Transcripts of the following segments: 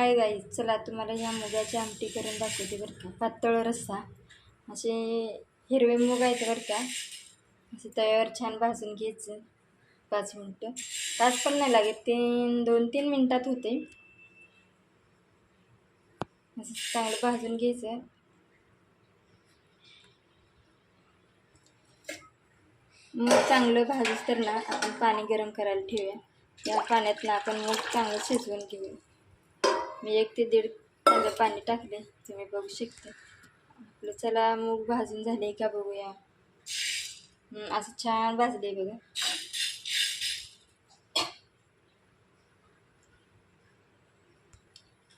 हाय गाई. चला तुम्हाला ह्या मुगाची आमटी करून दाखवते बरं का. पातळ रस्सा. असे हिरवे मूग आहेत बरं का. असे तव्यावर छान भाजून घ्यायचं. पाच मिनटं. पाच पण नाही लागत. तीन दोन तीन मिनटात होते. असं चांगलं भाजून घ्यायचं. मूग चांगलं भाजूस तर ना आपण पाणी गरम करायला ठेवूया. या पाण्यात ना आपण मूग चांगलं शिजवून घेऊया. मी एक ते दीड कांदा पाणी टाकले तुम्ही बघू शकते. आपलं चला मूग भाजून झाले का बघूया. असं छान भाजले बघा.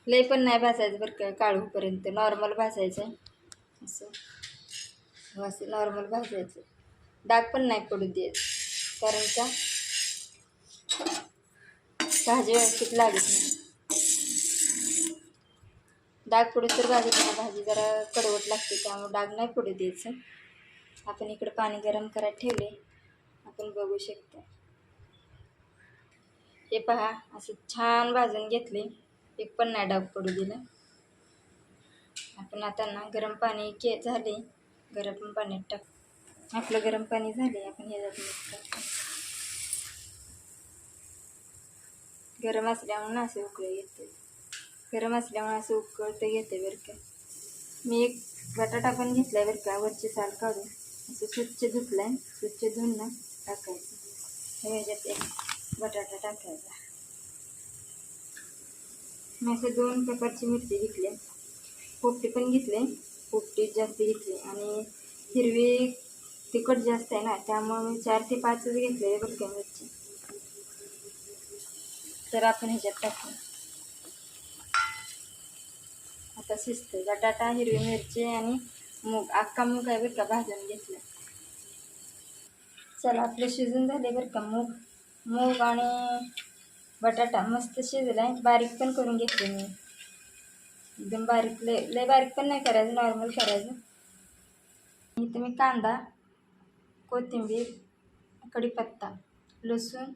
लय पण नाही भाजायचं बरं का काळूपर्यंत नॉर्मल भाजायचं. असं. हो, असं नॉर्मल भाजायचं. डाग पण नाही पडू देत. कारण का? भाजी व्यवस्थित लागत नाही. डाग पडू तर भाजी भाजी जरा कडवट लागते त्यामुळे डाग नाही पडू द्यायचं. आपण इकडं पाणी गरम करायला ठेवले. आपण बघू शकतो. हे पहा असं छान भाजून घेतले. एक पण नाही डाग पडू दिला. आपण आता ना गरम पाणी के झाले. गरम पाण्यात टाक. आपलं गरम पाणी झाले आपण हे गरम असल्यामुळे ना असे उकळे येते. गरम असल्यामुळे असं उकळतं घेते बरं का. मी एक बटाटा पण घेतलाय बरं का वरची साल काढून. असं स्वच्छ आहे स्वच्छ धुवून ना टाकायचं. हे ह्याच्यात एक बटाटा टाकायचा. मी असे दोन प्रकारची मिरची घेतली. पोपटी पण घेतले पोपटी जास्त घेतली. आणि हिरवी तिखट जास्त आहे ना त्यामुळे मी चार ते पाचच घेतले बरं का मिरची. तर आपण ह्याच्यात टाकू. आता शिजते बटाटा हिरवी मिरची आणि मूग अख्खा मूग आहे बरं का भाजून घेतलं. चला आपले शिजून झाले बरं का मूग. मूग आणि बटाटा मस्त शिजला आहे बारीक पण करून घेतले मी. एकदम बारीक लय लय बारीक पण नाही करायचं नॉर्मल करायचं. इथं मी कांदा कोथिंबीर कढीपत्ता लसूण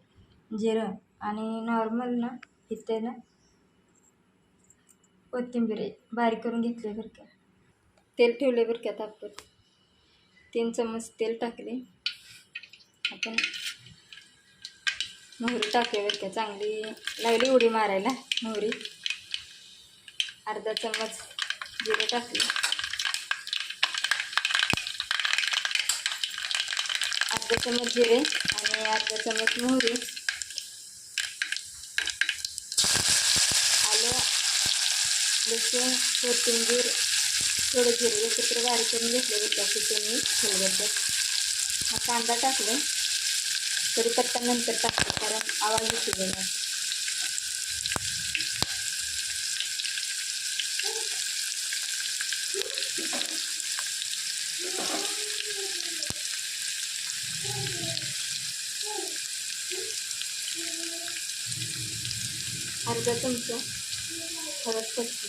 जिरं आणि नॉर्मल ना इथे ना कोथिंबीर आहे बारीक करून घेतले बरं का. तेल ठेवले बरं का तापत तीन चम्मच तेल टाकले. आपण मोहरी टाकले बरं का. चांगली लागली उडी मारायला मोहरी. अर्धा चम्मच जिरं टाकले. अर्धा चम्मच जिरे आणि अर्धा चम्मच मोहरी आलं लसूण कोथिंबीर थोडं जिरे एकत्र बारीक करून घेतले बरं का तिथून मी खलबत्त्यात हा कांदा टाकले कढीपत्ता नंतर टाकतो कारण आवाज येतो बघा अर्धा चमचा हळद टाकते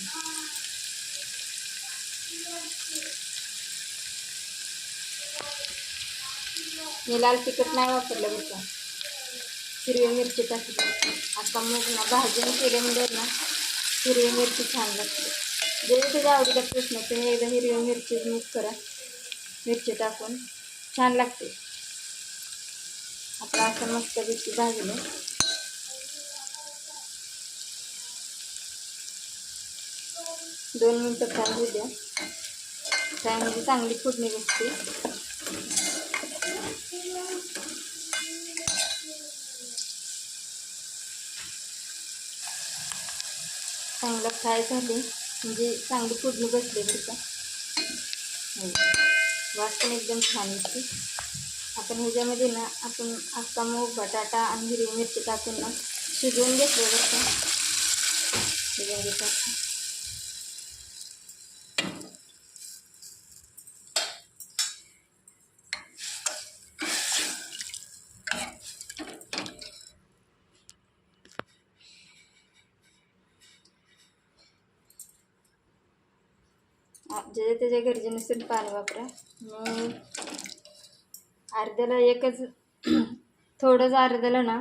मी लाल तिखट नाही वापरलं बरं का? हिरवी मिरची टाकली. आता मग ना भाजून केल्यामुळे म्हणजे ना हिरवी मिरची छान लागते. जे तुझ्या आवडीचा प्रश्न तुम्ही एकदा हिरवी मिरची मिक्स करा. मिरची टाकून छान लागते. आता असं मस्त पैकी भाजलं. दोन मिनटं फ्राय होऊ द्या फ्रायमध्ये म्हणजे चांगली फोडणी बसते. चांगलं फ्राय झाले. म्हणजे चांगली फोडणी बसली बरं का. हो. वास पण एकदम छान येते. आपण ह्याच्यामध्ये ना आपण अख्खा मूग बटाटा आणि हिरवी मिरची टाकून ना शिजवून घेतलं बरं का. शिजवून घेतात जे त्याच्या गरजेनुसार पाणी वापरा. मी अर्ध्याला एकच थोडंच अर्ध्याला ना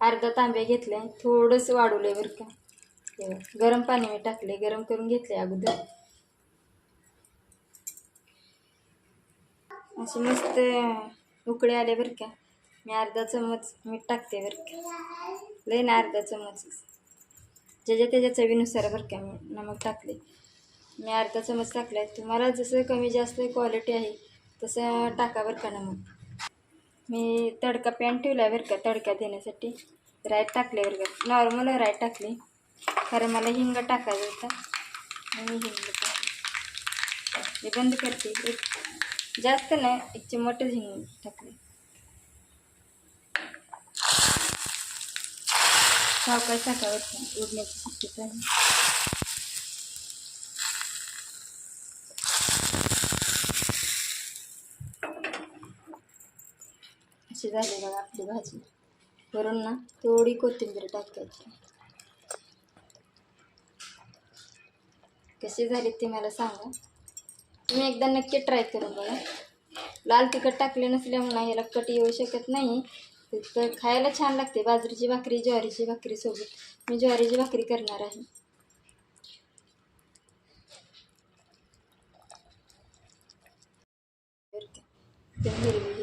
अर्धा तांब्या घेतलं आहे थोडंसं वाढवलं आहे बरं का. गरम पाणी मी टाकले गरम करून घेतले अगोदर. असे मस्त उकळे आले बरं का. मी अर्धा चमच मीठ टाकते बरं का. लय ना अर्धा चमच ज्याच्या त्याच्या चवीनुसार बरं का मी नमक टाकले मी अर्धा चमच टाकला आहे तुम्हाला जसं कमी जास्त क्वालिटी आहे तसं टाका बरं का ना मग. मी तडका पॅन ठेवला आहे बरं का तडका देण्यासाठी. राईट टाकले बरं का. नॉर्मल राईट टाकली. कारण मला हिंग टाकायचं होता. मी हिंग टाकले. बंद करते. एक जास्त नाही एक चिमटच हिंग टाकले. सावकाश टाकावं उडण्याची शक्यता आहे. अशी झाली बघा आपली भाजी. वरून ना थोडी कोथिंबीर टाकायची. कशी झाली ते मला सांगा. तुम्ही एकदा नक्की ट्राय करून बघा. लाल तिखट टाकले नसल्यामुळे याला कट येऊ शकत नाही. तर खायला छान लागते बाजरीची भाकरी ज्वारीची भाकरी सोबत. मी ज्वारीची भाकरी करणार आहे. हिरवी